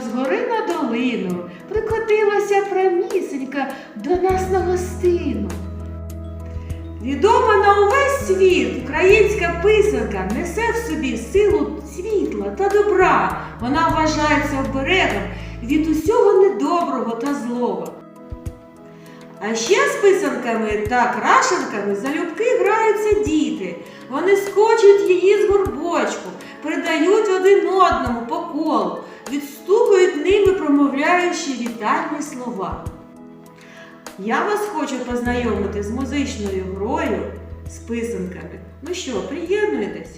згори на долину прикотилася прамісенька до нас на гостину. Відома на увесь світ українська писанка несе в собі силу світла та добра. Вона вважається оберегом від усього недоброго та злого. А ще з писанками та крашенками залюбки граються діти. Вони скочуть її з горбочку, передають один одному по колу, відстукують ними, промовляючи вітальні слова. Я вас хочу познайомити з музичною грою з писанками. Ну що, приєднуйтесь?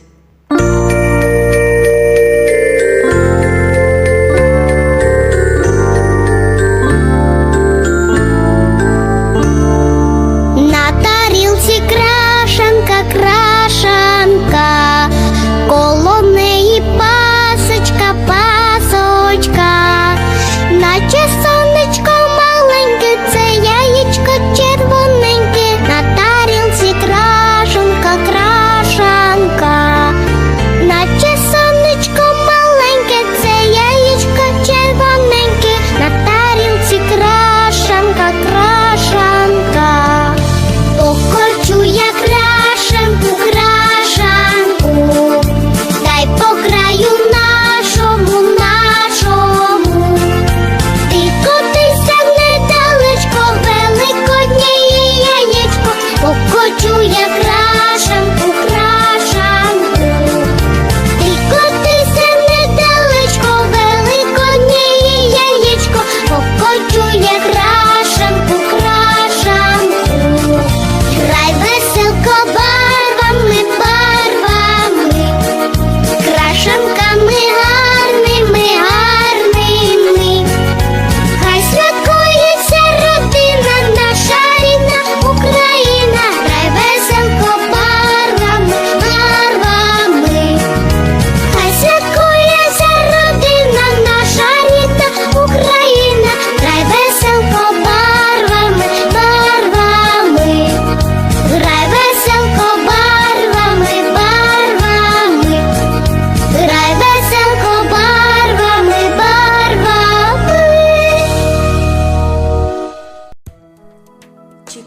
Покочу я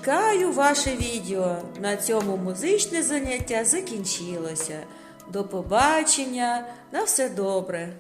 Чекаю ваше відео. На цьому музичне заняття закінчилося. До побачення, на все добре!